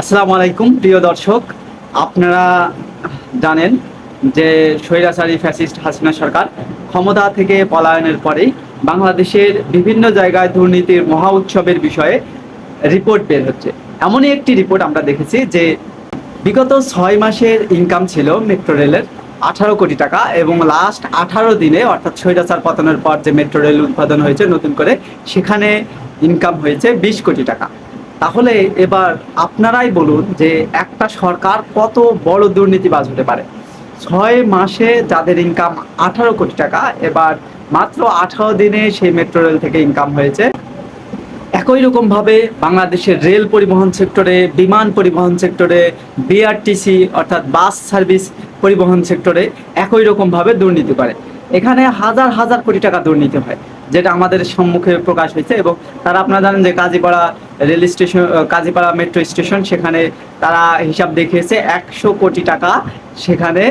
আসসালামু আলাইকুম, প্রিয় দর্শক। আপনারা জানেন যে স্বৈরাচারী ফ্যাসিস্ট হাসিনা সরকার ক্ষমতা থেকে পলায়নের পরেই বাংলাদেশের বিভিন্ন জায়গায় দুর্নীতির মহা উৎসবের বিষয়ে রিপোর্ট বের হচ্ছে। এমনই একটি রিপোর্ট আমরা দেখেছি যে বিগত ছয় মাসের ইনকাম ছিল মেট্রো রেলের আঠারো কোটি টাকা এবং লাস্ট আঠারো দিনে অর্থাৎ স্বৈরাচার পতনের পর যে মেট্রো রেল উৎপাদন হয়েছে নতুন করে সেখানে ইনকাম হয়েছে বিশ কোটি টাকা। তাহলে এবার আপনারাই বলুন যে একটা সরকার কত বড় দুর্নীতিবাজ হতে পারে। ছয় মাসে যাদের ইনকাম আঠারো কোটি টাকা, এবার মাত্র আঠারো দিনে সেই মেট্রো রেল থেকে ইনকাম হয়েছে। একই রকমভাবে বাংলাদেশের রেল পরিবহন সেক্টরে বিমান পরিবহন সেক্টরে বিআরটিসি অর্থাৎ বাস সার্ভিস পরিবহন সেক্টরে একই রকমভাবে দুর্নীতি করে। এখানে হাজার হাজার কোটি টাকা দুর্নীতি হয়। যেটা আমাদের সম্মুখে প্রকাশ হয়েছে এবং তারা আপনারা জানেন যে Kazipara rail station Kazipara metro station, সেখানে তারা হিসাব দেখিয়েছে একশো কোটি টাকা সেখানে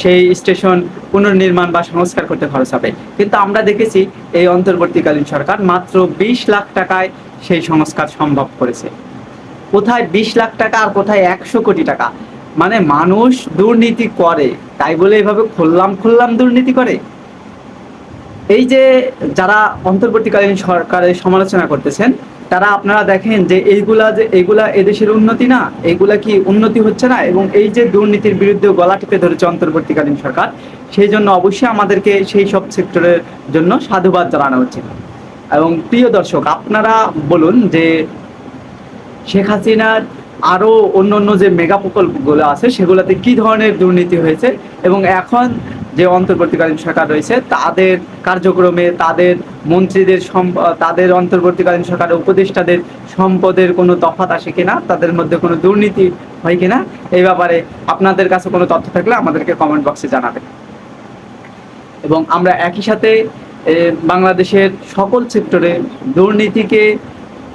সেই স্টেশন পুনর্নির্মাণ বা সংস্কার করতে খরচ হবে। কিন্তু আমরা দেখেছি এই অন্তর্বর্তীকালীন সরকার মাত্র বিশ লাখ টাকায় সেই সংস্কার সম্ভব করেছে। কোথায় বিশ লাখ টাকা আর কোথায় একশো কোটি টাকা? মানে মানুষ দুর্নীতি করে, তাই বলে এভাবে খুললাম খুললাম দুর্নীতি করে? এই যে যারা অন্তর্বর্তীকালীন সরকারের সমালোচনা করতেছেন, তারা আপনারা দেখেন যে এইগুলা যে এইগুলা এদেশের উন্নতি না, এইগুলা কি উন্নতি হচ্ছে না? এবং এই যে দুর্নীতির বিরুদ্ধে গলা টিপে ধরেছে অন্তর্বর্তীকালীন সরকার, সেই জন্য অবশ্যই আমাদেরকে সেই সব সেক্টরের জন্য সাধুবাদ জানানো উচিত। এবং প্রিয় দর্শক, আপনারা বলুন যে শেখ হাসিনার আরও অন্য অন্য যে মেগা প্রকল্পগুলো আছে, সেগুলোতে কি ধরনের দুর্নীতি হয়েছে? এবং এখন যে অন্তর্বর্তীকালীন সরকার রয়েছে, তাদের কার্যক্রমে তাদের মন্ত্রীদের তাদের অন্তর্বর্তীকালীন সরকারের উপদেষ্টাদের সম্পদের কোনো তফাত আসে কিনা, তাদের মধ্যে কোনো দুর্নীতি হয় কিনা, এই ব্যাপারে আপনাদের কাছে কোনো তথ্য থাকলে আমাদেরকে কমেন্ট বক্সে জানাবেন। এবং আমরা একই সাথে বাংলাদেশের সকল সেক্টরে দুর্নীতিকে,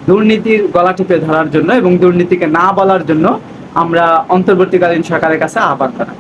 দুর্নীতির গলা টিপে ধরার জন্য এবং দুর্নীতিকে না বলার জন্য আমরা অন্তর্বর্তীকালীন সরকারের কাছে আহ্বান জানাই।